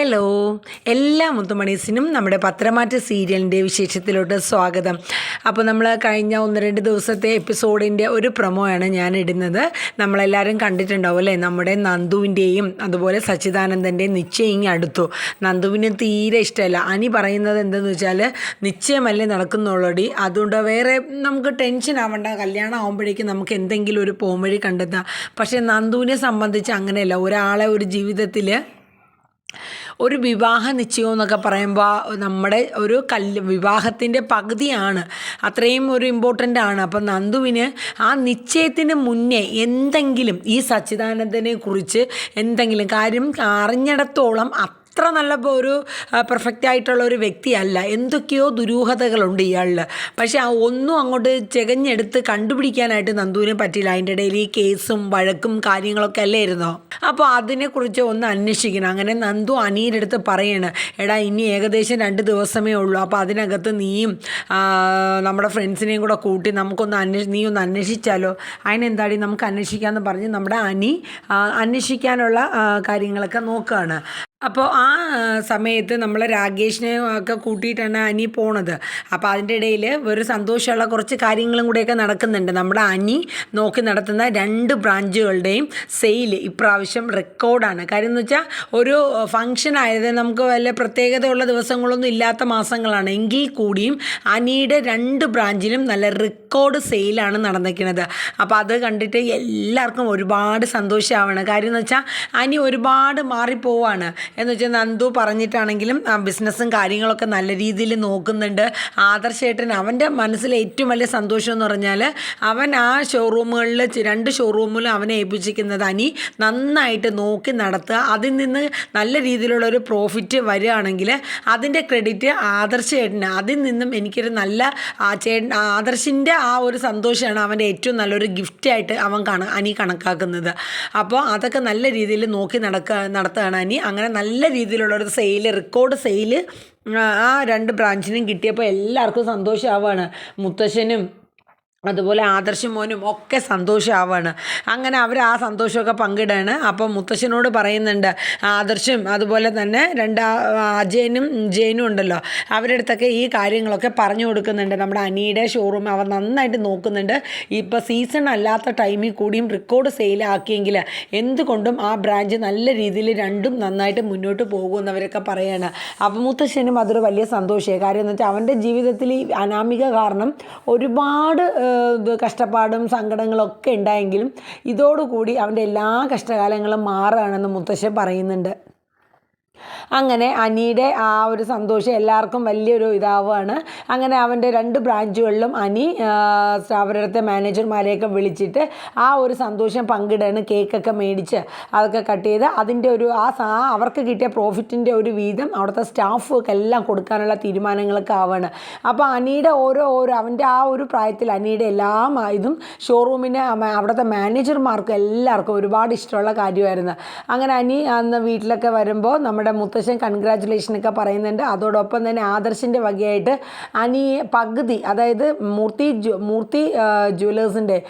Hello എല്ലാ മുത്തുമണീസിനും നമ്മുടെ പത്രമാറ്റ സീരിയലിന്റെ വിശേഷത്തിലോട്ട് സ്വാഗതം. അപ്പോൾ നമ്മൾ കഴിഞ്ഞ ഒന്ന് രണ്ട് ദിവസത്തെ എപ്പിസോഡിന്റെ ഒരു പ്രൊമോയാണ് ഞാൻ ഇടുന്നത് നമ്മളെല്ലാവരും കണ്ടിട്ടുണ്ടാവും അല്ലേ? നമ്മുടെ നന്ദുവിന്റെയും അതുപോലെ സച്ചിദാനന്ദന്റെയും നിശ്ചയം അടുത്തു. നന്ദുവിന് തീരെ ഇഷ്ടമല്ല. അനി പറയുന്നത് എന്തെന്ന് വെച്ചാൽ നിശ്ചയമല്ലേ നടക്കുന്നുള്ളടി. അതുകൊണ്ട് വേറെ നമുക്ക് ടെൻഷൻ ആവണ്ട. കല്യാണം ആകുമ്പോഴേക്കും നമുക്ക് എന്തെങ്കിലും ഒരു പോംവഴി കണ്ടെത്താം. പക്ഷേ നന്ദുവിനെ സംബന്ധിച്ച് അങ്ങനെയല്ല. ഒരാളെ ഒരു ജീവിതത്തിൽ ഒരു വിവാഹ നിശ്ചയം എന്നൊക്കെ പറയുമ്പോൾ നമ്മുടെ ഒരു കല്ല് വിവാഹത്തിന്റെ പകുതിയാണ്. അത്രയും ഒരു ഇമ്പോർട്ടന്റ് ആണ്. അപ്പം നന്ദുവിന് ആ നിശ്ചയത്തിന് മുന്നേ എന്തെങ്കിലും ഈ സച്ചിദാനന്ദനെ കുറിച്ച് എന്തെങ്കിലും കാര്യം അറിഞ്ഞിടത്തോളം അത്ര നല്ല ഒരു പെർഫെക്റ്റ് ആയിട്ടുള്ള ഒരു വ്യക്തിയല്ല. എന്തൊക്കെയോ ദുരൂഹതകളുണ്ട് ഇയാളിൽ പക്ഷേ ആ ഒന്നും അങ്ങോട്ട് ചെകഞ്ഞെടുത്ത് കണ്ടുപിടിക്കാനായിട്ട് നന്ദുവിനെ പറ്റില്ല അതിന്റെ ഇടയിൽ ഈ കേസും വഴക്കും കാര്യങ്ങളൊക്കെ അല്ലേ ഇരുന്നോ അപ്പോൾ അതിനെക്കുറിച്ച് ഒന്ന് അന്വേഷിക്കണം. അങ്ങനെ നന്ദു അനിയുടെ അടുത്ത് പറയണം എടാ ഇനി ഏകദേശം രണ്ട് ദിവസമേ ഉള്ളൂ. അപ്പോൾ അതിനകത്ത് നീയും നമ്മുടെ ഫ്രണ്ട്സിനെയും കൂടെ കൂട്ടി നമുക്കൊന്ന് അന്വേഷി നീ ഒന്ന് അന്വേഷിച്ചാലോ? അതിനെന്താടി നമുക്ക് അന്വേഷിക്കാമെന്ന് പറഞ്ഞ് നമ്മുടെ അനി അന്വേഷിക്കാനുള്ള കാര്യങ്ങളൊക്കെ നോക്കുകയാണ് അപ്പോൾ ആ സമയത്ത് നമ്മൾ രാകേഷിനെ ഒക്കെ കൂട്ടിയിട്ടാണ് അനി പോണത്. അപ്പോൾ അതിന്റെ ഇടയിൽ ഒരു സന്തോഷമുള്ള കുറച്ച് കാര്യങ്ങളും കൂടെയൊക്കെ നടക്കുന്നുണ്ട്. നമ്മുടെ അനി നോക്കി നടത്തുന്ന രണ്ട് ബ്രാഞ്ചുകളുടെയും സെയിൽ ഇപ്രാവശ്യം റെക്കോർഡാണ്. കാര്യം എന്ന് വെച്ചാൽ ഒരു ഫങ്ഷൻ ആയത് നമുക്ക് വല്ല പ്രത്യേകതയുള്ള ദിവസങ്ങളൊന്നും ഇല്ലാത്ത മാസങ്ങളാണ്. എങ്കിൽ കൂടിയും അനിയുടെ രണ്ട് ബ്രാഞ്ചിലും നല്ല റെക്കോർഡ് സെയിലാണ് നടന്നിരിക്കുന്നത്. അപ്പോൾ അത് കണ്ടിട്ട് എല്ലാവർക്കും ഒരുപാട് സന്തോഷമാവണം കാര്യം എന്ന് വെച്ചാൽ അനി ഒരുപാട് മാറിപ്പോവാണ്. എന്ന് വെച്ചാൽ നന്ദു പറഞ്ഞിട്ടാണെങ്കിലും ബിസിനസ്സും കാര്യങ്ങളൊക്കെ നല്ല രീതിയിൽ നോക്കുന്നുണ്ട്. ആദർശേട്ടൻ അവന്റെ മനസ്സിലെ ഏറ്റവും വലിയ സന്തോഷം എന്ന് പറഞ്ഞാൽ അവൻ ആ ഷോറൂമുകളിൽ രണ്ട് ഷോറൂമിലും അവനെ ഏൽപ്പിച്ചിരിക്കുന്നത് അനി നന്നായിട്ട് നോക്കി നടത്തുക. അതിൽ നിന്ന് നല്ല രീതിയിലുള്ള ഒരു പ്രോഫിറ്റ് വരികയാണെങ്കിൽ അതിന്റെ ക്രെഡിറ്റ് ആദർശേട്ടന്. അതിൽ നിന്നും എനിക്കൊരു നല്ല ചേട്ടൻ ആദർശിന്റെ ആ ഒരു സന്തോഷമാണ് അവന്റെ ഏറ്റവും നല്ലൊരു ഗിഫ്റ്റായിട്ട് അവൻ കണ അനി കണക്കാക്കുന്നത്. അപ്പോൾ അതൊക്കെ നല്ല രീതിയിൽ നോക്കി നടക്കുക നടത്തുകയാണ് അനി. അങ്ങനെ നല്ല രീതിയിലുള്ള ഒരു സെയിൽ റെക്കോർഡ് സെയിൽ ആ രണ്ട് ബ്രാഞ്ചിനും കിട്ടിയപ്പോൾ എല്ലാവർക്കും സന്തോഷമാവുകയാണ് മുത്തശ്ശനും അതുപോലെ ആദർശ മോനും ഒക്കെ സന്തോഷമാവാണ് അങ്ങനെ അവർ ആ സന്തോഷമൊക്കെ പങ്കിടാണ്. അപ്പോൾ മുത്തശ്ശനോട് പറയുന്നുണ്ട് ആദർശും അതുപോലെ തന്നെ രണ്ട് അജയനും ജയനും ഉണ്ടല്ലോ. അവരുടെ അടുത്തൊക്കെ ഈ കാര്യങ്ങളൊക്കെ പറഞ്ഞു കൊടുക്കുന്നുണ്ട്. നമ്മുടെ അനിയുടെ ഷോറൂം അവർ നന്നായിട്ട് നോക്കുന്നുണ്ട്. ഇപ്പോൾ സീസൺ അല്ലാത്ത ടൈമിൽ കൂടിയും റെക്കോർഡ് സെയിലാക്കിയെങ്കിൽ എന്തുകൊണ്ടും ആ ബ്രാഞ്ച് നല്ല രീതിയിൽ രണ്ടും നന്നായിട്ട് മുന്നോട്ട് പോകുമെന്നവരൊക്കെ പറയാണ്. അപ്പോൾ മുത്തശ്ശനും അതൊരു വലിയ സന്തോഷമായി. കാര്യം എന്ന് വെച്ചാൽ അവന്റെ ജീവിതത്തിൽ അനാമിക കാരണം ഒരുപാട് കഷ്ടപ്പാടും സങ്കടങ്ങളൊക്കെ ഉണ്ടായെങ്കിലും ഇതോടുകൂടി അവന്റെ എല്ലാ കഷ്ടകാലങ്ങളും മാറുകയാണെന്ന് മുത്തശ്ശൻ പറയുന്നുണ്ട്. അങ്ങനെ അനിയുടെ ആ ഒരു സന്തോഷം എല്ലാവർക്കും വലിയൊരു ഇതാവുകയാണ്. അങ്ങനെ അവന്റെ രണ്ട് ബ്രാഞ്ചുകളിലും അനി സ്ഥാപനത്തെ മാനേജർമാരെയൊക്കെ വിളിച്ചിട്ട് ആ ഒരു സന്തോഷം പങ്കിടാണ് കേക്കൊക്കെ മേടിച്ച് അതൊക്കെ കട്ട് ചെയ്ത് അതിന്റെ ഒരു ആ അവർക്ക് കിട്ടിയ പ്രോഫിറ്റിന്റെ ഒരു വീതം അവിടുത്തെ സ്റ്റാഫൊക്കെ എല്ലാം കൊടുക്കാനുള്ള തീരുമാനങ്ങളൊക്കെ ആവുകയാണ് അപ്പോൾ അനിയുടെ ഓരോ ഓരോ അവന്റെ ആ ഒരു പ്രായത്തിൽ അനിയുടെ എല്ലാ ഇതും ഷോറൂമിന് അവിടുത്തെ മാനേജർമാർക്കും എല്ലാവർക്കും ഒരുപാട് ഇഷ്ടമുള്ള കാര്യമായിരുന്നു. അങ്ങനെ അനി അന്ന് വീട്ടിലൊക്കെ വരുമ്പോൾ നമ്മുടെ മുത്തശ്ശൻ കൺഗ്രാറ്റുലേഷനൊക്കെ പറയുന്നുണ്ട്. അതോടൊപ്പം തന്നെ ആദർശിന്റെ വകയായിട്ട് അനിയെ പകുതി അതായത് മൂർത്തി മൂർത്തി ജ്വല്ലേഴ്സിന്റെ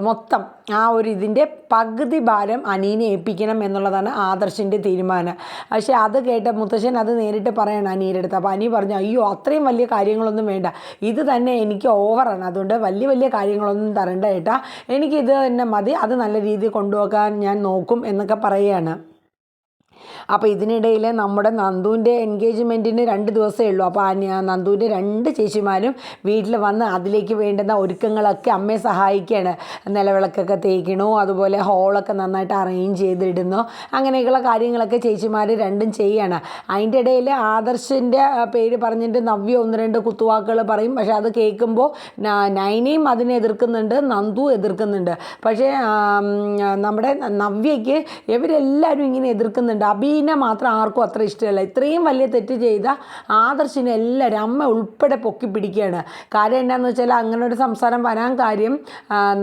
മൊത്തം ആ ഒരു ഇതിന്റെ പകുതി ഭാരം അനീനെ ഏൽപ്പിക്കണം എന്നുള്ളതാണ് ആദർശിന്റെ തീരുമാനം. പക്ഷേ അത് കേട്ട മുത്തശ്ശൻ അത് നേരിട്ട് പറയണം അനിയുടെ അടുത്ത്. അപ്പോൾ അനി പറഞ്ഞു അയ്യോ അത്രയും വലിയ കാര്യങ്ങളൊന്നും വേണ്ട. ഇത് തന്നെ എനിക്ക് ഓവറാണ്. അതുകൊണ്ട് വലിയ വലിയ കാര്യങ്ങളൊന്നും തരണ്ട ഏട്ടാ. എനിക്കിത് തന്നെ മതി. അത് നല്ല രീതിയിൽ കൊണ്ടുപോകാൻ ഞാൻ നോക്കും എന്നൊക്കെ പറയുകയാണ് അപ്പോൾ ഇതിനിടയിൽ നമ്മുടെ നന്ദുവിന്റെ എൻഗേജ്മെന്റിന് രണ്ട് ദിവസമേ ഉള്ളൂ. അപ്പോൾ നന്ദുവിന്റെ രണ്ട് ചേച്ചിമാരും വീട്ടിൽ വന്ന് അതിലേക്ക് വേണ്ടുന്ന ഒരുക്കങ്ങളൊക്കെ അമ്മയെ സഹായിക്കുകയാണ് നിലവിളക്കൊക്കെ തേക്കണു അതുപോലെ ഹോളൊക്കെ നന്നായിട്ട് അറേഞ്ച് ചെയ്തിടുന്നു. അങ്ങനെയൊക്കെയുള്ള കാര്യങ്ങളൊക്കെ ചേച്ചിമാർ രണ്ടും ചെയ്യാണ്. അതിന്റെ ഇടയിൽ ആദർശിന്റെ പേര് പറഞ്ഞിട്ട് നവ്യ ഒന്ന് രണ്ട് കുത്തുവാക്കുകൾ പറയും. പക്ഷെ അത് കേൾക്കുമ്പോൾ നൈനയും അതിനെ എതിർക്കുന്നുണ്ട് നന്ദു എതിർക്കുന്നുണ്ട്. പക്ഷേ നമ്മുടെ നവ്യയ്ക്ക് ഇവരെല്ലാവരും ഇങ്ങനെ എതിർക്കുന്നുണ്ട്. അബീനെ മാത്രം ആർക്കും അത്ര ഇഷ്ടമല്ല. ഇത്രയും വലിയ തെറ്റ് ചെയ്ത ആദർശിനെ എല്ലാവരും അമ്മ ഉൾപ്പെടെ പൊക്കി പിടിക്കുകയാണ്. കാര്യം എന്നാന്ന് വെച്ചാൽ അങ്ങനെ ഒരു സംസാരം വരാൻ കാര്യം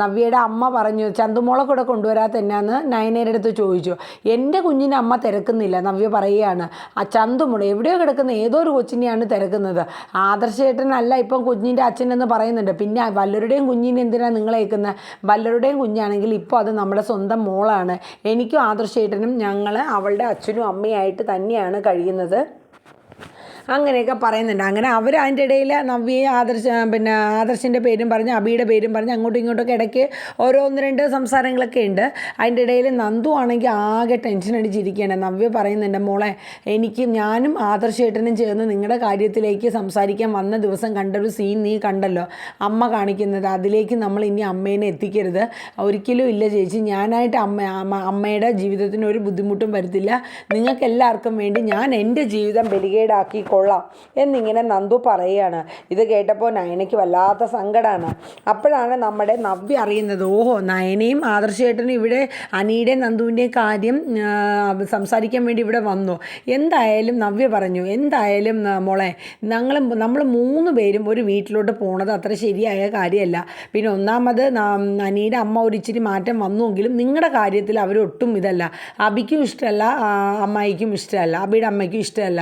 നവ്യയുടെ അമ്മ പറഞ്ഞു ചന്തുമോളെ കൂടെ കൊണ്ടുവരാത്ത എന്നാന്ന് നയനയുടെ അടുത്ത് ചോദിച്ചു. എന്റെ കുഞ്ഞിനെ അമ്മ തിരക്കുന്നില്ല നവ്യ പറയുകയാണ്. ആ ചന്തുമോൾ എവിടെയോ കിടക്കുന്ന ഏതോ ഒരു കൊച്ചിനെയാണ് തിരക്കുന്നത്? ആദർശേട്ടനല്ല ഇപ്പം കുഞ്ഞിന്റെ അച്ഛനെന്ന് പറയുന്നുണ്ട്. പിന്നെ വല്ലവരുടെയും കുഞ്ഞിനെ എന്തിനാണ് നിങ്ങളേക്കുന്നത് വല്ലവരുടെയും കുഞ്ഞാണെങ്കിൽ ഇപ്പോൾ അത് നമ്മുടെ സ്വന്തം മോളാണ്. എനിക്കും ആദർശേട്ടനും ഞങ്ങൾ അവളുടെ അച്ഛനും അമ്മയായിട്ട് തന്നെയാണ് കഴിയുന്നത്. അങ്ങനെയൊക്കെ പറയുന്നുണ്ട്. അങ്ങനെ അവർ അതിന്റെ ഇടയിൽ നവ്യയെ ആദർശ പിന്നെ ആദർശിന്റെ പേരും പറഞ്ഞ് അബിയുടെ പേരും പറഞ്ഞ് അങ്ങോട്ടും ഇങ്ങോട്ടൊക്കെ ഇടയ്ക്ക് ഓരോ ഒന്ന് രണ്ട് സംസാരങ്ങളൊക്കെ ഉണ്ട്. അതിന്റെ ഇടയിൽ നന്ദു ആണെങ്കിൽ ആകെ ടെൻഷൻ അടിച്ചിരിക്കുകയാണ്. നവ്യ പറയുന്നുണ്ട് മോളെ എനിക്ക് ഞാനും ആദർശേട്ടനും ചേർന്ന് നിങ്ങളുടെ കാര്യത്തിലേക്ക് സംസാരിക്കാൻ വന്ന ദിവസം കണ്ടൊരു സീൻ നീ കണ്ടല്ലോ? അമ്മ കാണിക്കുന്നത്. അതിലേക്ക് നമ്മൾ ഇനി അമ്മേനെ എത്തിക്കരുത്. ഒരിക്കലും ഇല്ല ചേച്ചി. ഞാനായിട്ട് അമ്മ അമ്മയുടെ ജീവിതത്തിന് ഒരു ബുദ്ധിമുട്ടും വരുത്തില്ല. നിങ്ങൾക്ക് എല്ലാവർക്കും വേണ്ടി ഞാൻ എന്റെ ജീവിതം ബലികേടാക്കി കൊള്ളാം എന്നിങ്ങനെ നന്ദു പറയുകയാണ്. ഇത് കേട്ടപ്പോൾ നയനയ്ക്ക് വല്ലാത്ത സങ്കടമാണ് അപ്പോഴാണ് നമ്മുടെ നവ്യ അറിയുന്നത് ഓഹോ നയനയും ആദർശേട്ടനും ഇവിടെ അനിയുടെയും നന്ദുവിന്റെയും കാര്യം സംസാരിക്കാൻ വേണ്ടി ഇവിടെ വന്നു. എന്തായാലും നവ്യ പറഞ്ഞു എന്തായാലും മോളെ ഞങ്ങൾ നമ്മൾ മൂന്ന് പേരും ഒരു വീട്ടിലോട്ട് പോണത് അത്ര ശരിയായ കാര്യമല്ല. പിന്നെ ഒന്നാമത് അനിയുടെ അമ്മ ഒരു ഇച്ചിരി മാറ്റം വന്നുവെങ്കിലും നിങ്ങളുടെ കാര്യത്തിൽ അവരൊട്ടും ഇതല്ല. അബിക്കും ഇഷ്ടമല്ല അമ്മായിക്കും ഇഷ്ടമല്ല അബിയുടെ അമ്മയ്ക്കും ഇഷ്ടമല്ല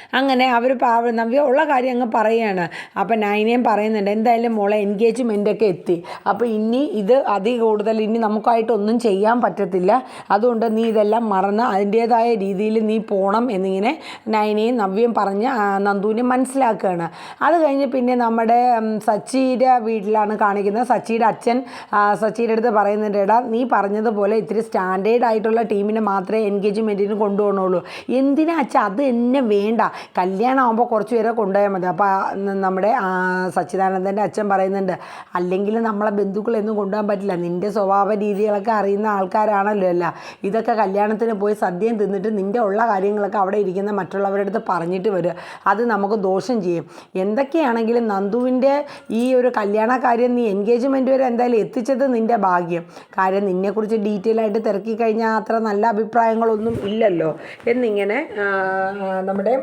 അങ്ങനെ അവർ പാവ നവ്യ ഉള്ള കാര്യം അങ്ങ് പറയുകയാണ് അപ്പം നൈനയും പറയുന്നുണ്ട് എന്തായാലും മോളെ എൻഗേജ്മെന്റൊക്കെ എത്തി. അപ്പോൾ ഇനി ഇത് അതി കൂടുതൽ ഇനി നമുക്കായിട്ടൊന്നും ചെയ്യാൻ പറ്റത്തില്ല. അതുകൊണ്ട് നീ ഇതെല്ലാം മറന്ന് അതിന്റേതായ രീതിയിൽ നീ പോകണം എന്നിങ്ങനെ നൈനയും നവ്യം പറഞ്ഞ് നന്ദുവിനെ മനസ്സിലാക്കുകയാണ്. അത് കഴിഞ്ഞ് പിന്നെ നമ്മുടെ സച്ചിയുടെ വീട്ടിലാണ് കാണിക്കുന്നത്. സച്ചിയുടെ അച്ഛൻ സച്ചിയുടെ അടുത്ത് പറയുന്നുണ്ട് എടാ നീ പറഞ്ഞതുപോലെ ഇത്തിരി സ്റ്റാൻഡേർഡ് ആയിട്ടുള്ള ടീമിനെ മാത്രമേ എൻഗേജ്മെന്റിന് കൊണ്ടുപോകണുള്ളൂ. എന്തിനാ അച്ഛാ അത് എന്നെ വേണ്ട. കല്യാണം ആകുമ്പോൾ കുറച്ച് പേരെ കൊണ്ടുപോയാൽ മതി. അപ്പോൾ നമ്മുടെ സച്ചിദാനന്ദന്റെ അച്ഛൻ പറയുന്നുണ്ട് അല്ലെങ്കിൽ നമ്മളെ ബന്ധുക്കളൊന്നും കൊണ്ടുപോകാൻ പറ്റില്ല. നിന്റെ സ്വഭാവ രീതികളൊക്കെ അറിയുന്ന ആൾക്കാരാണല്ലോ അല്ല ഇതൊക്കെ കല്യാണത്തിന് പോയി സദ്യയും തിന്നിട്ട് നിന്റെ ഉള്ള കാര്യങ്ങളൊക്കെ അവിടെ ഇരിക്കുന്ന മറ്റുള്ളവരുടെ അടുത്ത് പറഞ്ഞിട്ട് വരിക അത് നമുക്ക് ദോഷം ചെയ്യും. എന്തൊക്കെയാണെങ്കിലും നന്ദുവിന്റെ ഈ ഒരു കല്യാണ കാര്യം നീ എൻഗേജ്മെന്റ് വരെ എന്തായാലും എത്തിച്ചത് നിന്റെ ഭാഗ്യം. കാര്യം നിന്നെക്കുറിച്ച് ഡീറ്റെയിൽ ആയിട്ട് തിരക്കി കഴിഞ്ഞാൽ അത്ര നല്ല അഭിപ്രായങ്ങളൊന്നും ഇല്ലല്ലോ. എന്നിങ്ങനെ നമ്മുടെ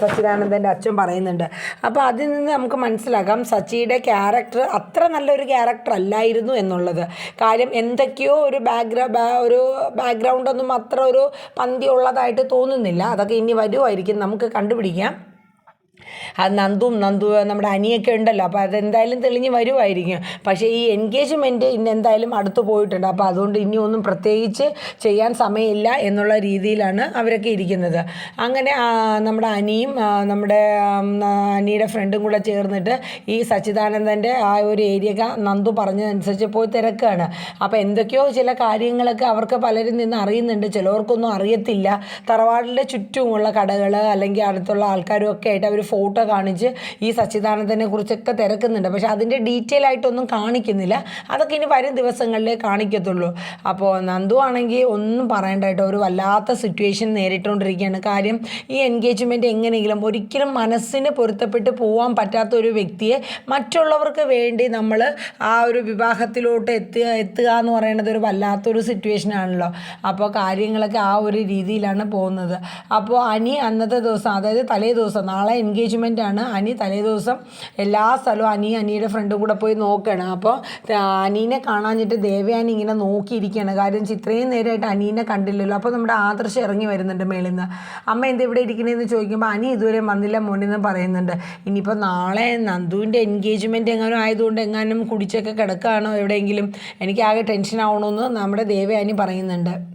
സച്ചിദാനന്ദന്റെ അച്ഛൻ പറയുന്നുണ്ട്. അപ്പോൾ അതിൽ നിന്ന് നമുക്ക് മനസ്സിലാക്കാം സച്ചിയുടെ ക്യാരക്ടർ അത്ര നല്ലൊരു ക്യാരക്ടർ അല്ലായിരുന്നു എന്നുള്ളത്. കാര്യം എന്തൊക്കെയോ ഒരു ബാക്ക്ഗ്രൗ ഒരു ബാക്ക്ഗ്രൗണ്ടൊന്നും അത്ര ഒരു പന്തി ഉള്ളതായിട്ട് തോന്നുന്നില്ല. അതൊക്കെ ഇനി വരുമായിരിക്കും നമുക്ക് കണ്ടുപിടിക്കാം. അത് നന്ദും നന്ദു നമ്മുടെ അനിയൊക്കെ ഉണ്ടല്ലോ അപ്പോൾ അതെന്തായാലും തെളിഞ്ഞ് വരുമായിരിക്കും പക്ഷേ ഈ എൻഗേജ്മെന്റ് ഇന്ന് എന്തായാലും അടുത്ത് പോയിട്ടുണ്ട്. അപ്പോൾ അതുകൊണ്ട് ഇനി ഒന്നും പ്രത്യേകിച്ച് ചെയ്യാൻ സമയമില്ല എന്നുള്ള രീതിയിലാണ് അവരൊക്കെ ഇരിക്കുന്നത്. അങ്ങനെ നമ്മുടെ അനിയും നമ്മുടെ അനിയുടെ ഫ്രണ്ടും കൂടെ ചേർന്നിട്ട് ഈ സച്ചിദാനന്ദന്റെ ആ ഒരു ഏരിയ നന്ദു പറഞ്ഞതനുസരിച്ച് പോയി തിരക്കുകയാണ് അപ്പോൾ എന്തൊക്കെയോ ചില കാര്യങ്ങളൊക്കെ അവർക്ക് പലരും നിന്ന് അറിയുന്നുണ്ട്. ചിലവർക്കൊന്നും അറിയത്തില്ല. തറവാടിന്റെ ചുറ്റുമുള്ള കടകൾ അല്ലെങ്കിൽ അടുത്തുള്ള ആൾക്കാരും ഒക്കെ ആയിട്ട് അവർ ഫോട്ടോ കാണിച്ച് ഈ സച്ചിദാനന്ദനെ കുറിച്ചൊക്കെ തിരക്കുന്നുണ്ട്. പക്ഷെ അതിന്റെ ഡീറ്റെയിൽ ആയിട്ടൊന്നും കാണിക്കുന്നില്ല. അതൊക്കെ ഇനി വരും ദിവസങ്ങളിലേ കാണിക്കത്തുള്ളൂ. അപ്പോൾ നന്ദു ആണെങ്കിൽ ഒന്നും പറയണ്ടായിട്ട് ഒരു വല്ലാത്ത സിറ്റുവേഷൻ നേരിട്ടുകൊണ്ടിരിക്കുകയാണ് കാര്യം ഈ എൻഗേജ്മെന്റ് എങ്ങനെയെങ്കിലും ഒരിക്കലും മനസ്സിന് പൊരുത്തപ്പെട്ട് പോകാൻ പറ്റാത്ത ഒരു വ്യക്തിയെ മറ്റുള്ളവർക്ക് വേണ്ടി നമ്മൾ ആ ഒരു വിവാഹത്തിലോട്ട് എത്തുക എത്തുക എന്ന് പറയുന്നത് ഒരു വല്ലാത്തൊരു സിറ്റുവേഷൻ ആണല്ലോ. അപ്പോൾ കാര്യങ്ങളൊക്കെ ആ ഒരു രീതിയിലാണ് പോകുന്നത്. അപ്പോൾ അനി അന്നത്തെ ദിവസം അതായത് തലേ ദിവസം നാളെ എൻഗേജ്മെന്റ് ആണ്. അനി തലേ ദിവസം എല്ലാ സ്ഥലവും അനി അനിയുടെ ഫ്രണ്ടും കൂടെ പോയി നോക്കുകയാണ് അപ്പോൾ അനീനെ കാണാഞ്ഞിട്ട് ദേവയാനി ഇങ്ങനെ നോക്കിയിരിക്കുകയാണ് കാര്യം ഇത്രയും നേരമായിട്ട് അനീനെ കണ്ടില്ലല്ലോ. അപ്പോൾ നമ്മുടെ ആദർശം ഇറങ്ങി വരുന്നുണ്ട് മേളിൽ നിന്ന് അമ്മ എന്ത് ഇവിടെ ഇരിക്കണേന്ന് ചോദിക്കുമ്പോൾ അനി ഇതുവരെ വന്നില്ല മോനെന്ന് പറയുന്നുണ്ട്. ഇനിയിപ്പോൾ നാളെ നന്ദുവിന്റെ എൻഗേജ്മെന്റ് എങ്ങാനും ആയതുകൊണ്ട് എങ്ങാനും കുടിച്ചൊക്കെ കിടക്കുകയാണോ എവിടെയെങ്കിലും? എനിക്ക് ആകെ ടെൻഷൻ ആവണമെന്ന് നമ്മുടെ ദേവയാനി പറയുന്നുണ്ട്.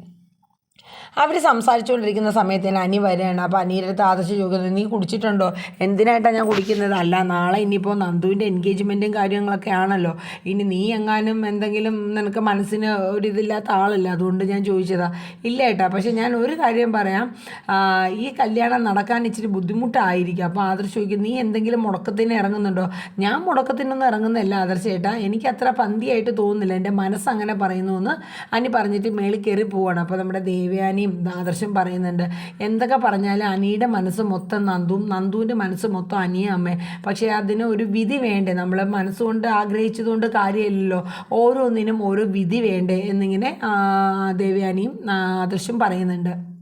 അവർ സംസാരിച്ചുകൊണ്ടിരിക്കുന്ന സമയത്ത് തന്നെ അനി വരികയാണ്. അപ്പോൾ അനിയുടെ അടുത്ത് ചോദിക്കുന്നത് നീ കുടിച്ചിട്ടുണ്ടോ? എന്തിനായിട്ടാണ് ഞാൻ കുടിക്കുന്നത്? അല്ല നാളെ ഇനിയിപ്പോൾ നന്ദുവിന്റെ എൻഗേജ്മെന്റും കാര്യങ്ങളൊക്കെ ആണല്ലോ. ഇനി നീ എങ്ങാനും എന്തെങ്കിലും നിനക്ക് മനസ്സിന് ഒരിതില്ലാത്ത ആളല്ല? അതുകൊണ്ട് ഞാൻ ചോദിച്ചതാ. ഇല്ല ഏട്ടാ പക്ഷേ ഞാൻ ഒരു കാര്യം പറയാം. ഈ കല്യാണം നടക്കാൻ ഇച്ചിരി ബുദ്ധിമുട്ടായിരിക്കും. അപ്പോൾ ആദർശ് ചോദിക്കും നീ എന്തെങ്കിലും മുടക്കത്തിന് ഇറങ്ങുന്നുണ്ടോ? ഞാൻ മുടക്കത്തിനൊന്നും ഇറങ്ങുന്നില്ല ആദർശ് ഏട്ടാ. എനിക്ക് അത്ര പന്തിയായിട്ട് തോന്നുന്നില്ല. എന്റെ മനസ്സങ്ങനെ പറയുന്നു എന്ന് അനി പറഞ്ഞിട്ട് മേളിൽ കയറി പോവാണ്. അപ്പോൾ നമ്മുടെ ദേവയാനിയും ആദർശം പറയുന്നുണ്ട് എന്തൊക്കെ പറഞ്ഞാലും അനിയുടെ മനസ്സ് മൊത്തം നന്ദും നന്ദുവിന്റെ മനസ്സ് മൊത്തം അനിയും അമ്മേ. പക്ഷേ അതിന് ഒരു വിധി വേണ്ടേ? നമ്മൾ മനസ്സുകൊണ്ട് ആഗ്രഹിച്ചതുകൊണ്ട് കാര്യമില്ലല്ലോ. ഓരോന്നിനും ഓരോ വിധി വേണ്ടേ? എന്നിങ്ങനെ ദേവയാനിയും ആദർശം പറയുന്നുണ്ട്.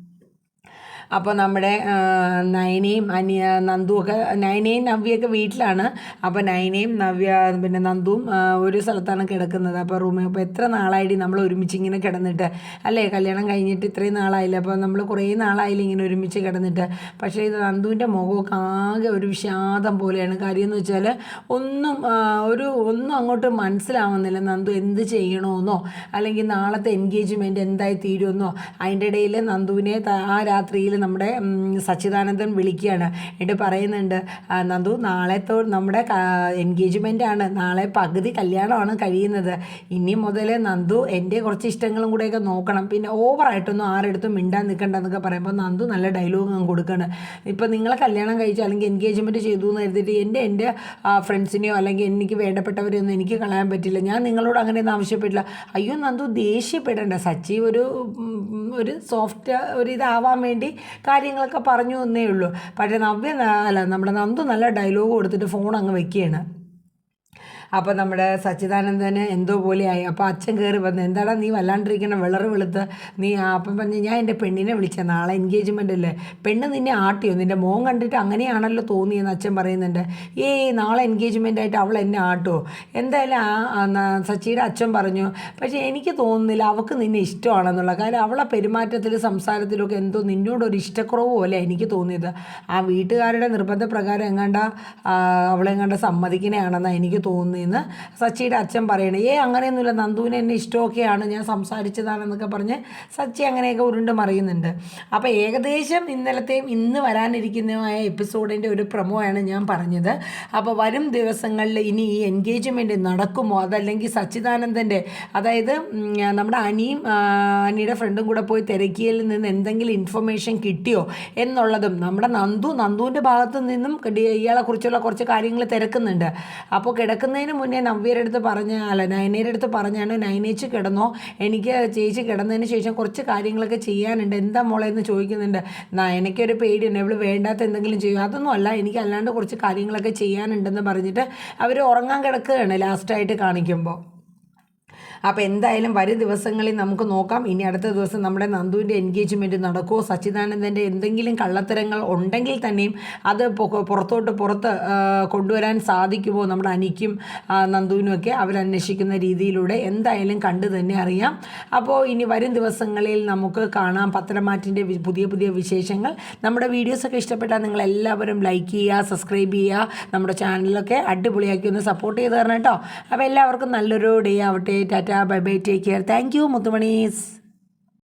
അപ്പോൾ നമ്മുടെ നയനയും അനിയ നന്ദുവൊക്കെ നയനയും നവ്യയൊക്കെ വീട്ടിലാണ്. അപ്പോൾ നയനയും നവ്യ പിന്നെ നന്ദുവും ഒരു സ്ഥലത്താണ് കിടക്കുന്നത്. അപ്പോൾ റൂമിൽ അപ്പോൾ എത്ര നാളായിട്ട് നമ്മൾ ഒരുമിച്ച് ഇങ്ങനെ കിടന്നിട്ട്? അല്ലേ? കല്യാണം കഴിഞ്ഞിട്ട് ഇത്രയും നാളായില്ല? അപ്പോൾ നമ്മൾ കുറേ നാളായില്ല ഇങ്ങനെ ഒരുമിച്ച് കിടന്നിട്ട്? പക്ഷേ ഇത് നന്ദുവിന്റെ മുഖമൊക്കെ ആകെ ഒരു വിഷാദം പോലെയാണ്. കാര്യം എന്ന് വെച്ചാൽ ഒന്നും ഒരു ഒന്നും അങ്ങോട്ട് മനസ്സിലാവുന്നില്ല. നന്ദു എന്ത് ചെയ്യണമെന്നോ അല്ലെങ്കിൽ നാളത്തെ എൻഗേജ്മെന്റ് എന്തായി തീരുമെന്നോ അതിന്റെ ഇടയിൽ നന്ദുവിനെ ആ രാത്രിയിൽ നമ്മുടെ സച്ചിദാനന്ദൻ വിളിക്കുകയാണ്. എന്നിട്ട് പറയുന്നുണ്ട് "ആ, നന്ദു നാളെത്തോ നമ്മുടെ എൻഗേജ്മെന്റ് ആണ്. നാളെ പകുതി കല്യാണമാണ് കഴിയുന്നത്. ഇനി മുതൽ നന്ദു എന്റെ കുറച്ച് ഇഷ്ടങ്ങളും കൂടെയൊക്കെ നോക്കണം. പിന്നെ ഓവറായിട്ടൊന്നും ആരെടുത്തും മിണ്ടാൻ നിൽക്കണ്ടെന്നൊക്കെ പറയുമ്പോൾ നന്ദു നല്ല ഡയലോഗ് അങ്ങ് കൊടുക്കുകയാണ് ഇപ്പം നിങ്ങളെ കല്യാണം കഴിച്ചു അല്ലെങ്കിൽ എൻഗേജ്മെന്റ് ചെയ്തു എന്ന് കരുതിയിട്ട് എന്റെ എന്റെ ഫ്രണ്ട്സിനെയോ അല്ലെങ്കിൽ എനിക്ക് വേണ്ടപ്പെട്ടവരെയൊന്നും എനിക്ക് കളയാൻ പറ്റില്ല. ഞാൻ നിങ്ങളോട് അങ്ങനെയൊന്നും ആവശ്യപ്പെട്ടില്ല. അയ്യോ നന്ദു ദേഷ്യപ്പെടേണ്ട. സച്ചി ഒരു ഒരു സോഫ്റ്റ് ഒരു ഇതാവാൻ വേണ്ടി കാര്യങ്ങളൊക്കെ പറഞ്ഞു എന്നേ ഉള്ളൂ. പക്ഷേ നവ്യ അല്ല നമ്മുടെ നന്ദു നല്ല ഡയലോഗ് കൊടുത്തിട്ട് ഫോൺ അങ്ങ് വെക്കുകയാണ്. അപ്പോൾ നമ്മുടെ സച്ചിദാനന്ദന് എന്തോ പോലെയായി. അപ്പോൾ അച്ഛൻ കയറി വന്ന് എന്താടാ നീ വല്ലാണ്ടിരിക്കണം? വിളറ് വെളുത്ത്. നീ അപ്പം പറഞ്ഞ് ഞാൻ എന്റെ പെണ്ണിനെ വിളിച്ച നാളെ എൻഗേജ്മെന്റ് അല്ലേ? പെണ്ണ് നിന്നെ ആട്ടിയോ? നിന്റെ മോൻ കണ്ടിട്ട് അങ്ങനെയാണല്ലോ തോന്നിയെന്ന് അച്ഛൻ പറയുന്നുണ്ട്. ഏയ് നാളെ എൻഗേജ്മെന്റ് ആയിട്ട് അവൾ എന്നെ ആട്ടോ. എന്തായാലും ആ സച്ചിയുടെ അച്ഛൻ പറഞ്ഞു പക്ഷേ എനിക്ക് തോന്നുന്നില്ല അവൾക്ക് നിന്നെ ഇഷ്ടമാണെന്നുള്ള കാര്യം. അവളെ പെരുമാറ്റത്തിൽ സംസാരത്തിലൊക്കെ എന്തോ നിന്നോടൊരു ഇഷ്ടക്കുറവ് പോലെ എനിക്ക് തോന്നിയത്. ആ വീട്ടുകാരുടെ നിർബന്ധപ്രകാരം എങ്ങാണ്ട അവളെങ്ങാണ്ട് സമ്മതിക്കണയാണെന്നാണ് എനിക്ക് തോന്നിയെന്ന് സച്ചിയുടെ അച്ഛൻ പറയണേ ഏ അങ്ങനെയൊന്നുമില്ല നന്ദുവിനെ എന്നെ ഇഷ്ടമൊക്കെയാണ് ഞാൻ സംസാരിച്ചതാണെന്നൊക്കെ പറഞ്ഞ് സച്ചി അങ്ങനെയൊക്കെ ഉരുണ്ട് മറിയുന്നുണ്ട്. അപ്പോൾ ഏകദേശം ഇന്നലത്തെയും ഇന്ന് വരാനിരിക്കുന്നതുമായ എപ്പിസോഡിന്റെ ഒരു പ്രമോയാണ് ഞാൻ പറഞ്ഞത്. അപ്പോൾ വരും ദിവസങ്ങളിൽ ഇനി ഈ എൻഗേജ്മെന്റ് നടക്കുമോ? അതല്ലെങ്കിൽ സച്ചിദാനന്ദന്റെ അതായത് നമ്മുടെ അനിയും അനിയുടെ ഫ്രണ്ടും കൂടെ പോയി തിരക്കിയിൽ നിന്ന് എന്തെങ്കിലും ഇൻഫർമേഷൻ കിട്ടിയോ എന്നുള്ളതും നമ്മുടെ നന്ദു നന്ദുവിന്റെ ഭാഗത്തു നിന്നും ഇയാളെക്കുറിച്ചുള്ള കുറച്ച് കാര്യങ്ങൾ തിരക്കുന്നുണ്ട്. അപ്പോൾ കിടക്കുന്നതിന് മുന്നേ നവ്യയുടെ അടുത്ത് പറഞ്ഞ അല്ല നയനയുടെ അടുത്ത് പറഞ്ഞാണ് നയനേച്ച് കിടന്നോ? എനിക്ക് ചേച്ചി കിടന്നതിന് ശേഷം കുറച്ച് കാര്യങ്ങളൊക്കെ ചെയ്യാനുണ്ട്. എന്താ മോളെ എന്ന് ചോദിക്കുന്നുണ്ട്. നയനയ്ക്കൊരു പേടിയുണ്ട്. ഇവൾ വേണ്ടാത്ത എന്തെങ്കിലും ചെയ്യും. അതൊന്നും അല്ല. എനിക്ക് അല്ലാണ്ട് കുറച്ച് കാര്യങ്ങളൊക്കെ ചെയ്യാനുണ്ടെന്ന് പറഞ്ഞിട്ട് അവർ ഉറങ്ങാൻ കിടക്കുകയാണ് ലാസ്റ്റായിട്ട് കാണിക്കുമ്പോൾ അപ്പോൾ എന്തായാലും വരും ദിവസങ്ങളിൽ നമുക്ക് നോക്കാം. ഇനി അടുത്ത ദിവസം നമ്മുടെ നന്ദുവിന്റെ എൻഗേജ്മെന്റ് നടക്കുമോ സച്ചിദാനന്ദന്റെ എന്തെങ്കിലും കള്ളത്തരങ്ങൾ ഉണ്ടെങ്കിൽ തന്നെയും അത് പുറത്തോട്ട് പുറത്ത് കൊണ്ടുവരാൻ സാധിക്കുമോ നമ്മുടെ അനിക്കും നന്ദുവിനുമൊക്കെ അവരന്വേഷിക്കുന്ന രീതിയിലൂടെ എന്തായാലും കണ്ടു തന്നെ അറിയാം. അപ്പോൾ ഇനി വരും ദിവസങ്ങളിൽ നമുക്ക് കാണാം പത്രമാറ്റിന്റെ പുതിയ പുതിയ വിശേഷങ്ങൾ. നമ്മുടെ വീഡിയോസൊക്കെ ഇഷ്ടപ്പെട്ടാൽ നിങ്ങൾ എല്ലാവരും ലൈക്ക് ചെയ്യുക സബ്സ്ക്രൈബ് ചെയ്യുക. നമ്മുടെ ചാനലൊക്കെ അടിപൊളിയാക്കി ഒന്ന് സപ്പോർട്ട് ചെയ്ത് തരണം കേട്ടോ. അപ്പോൾ എല്ലാവർക്കും നല്ലൊരു ഡേ ആവട്ടെ. Tata. Tata bye bye take care thank you முத்துமணிஸ்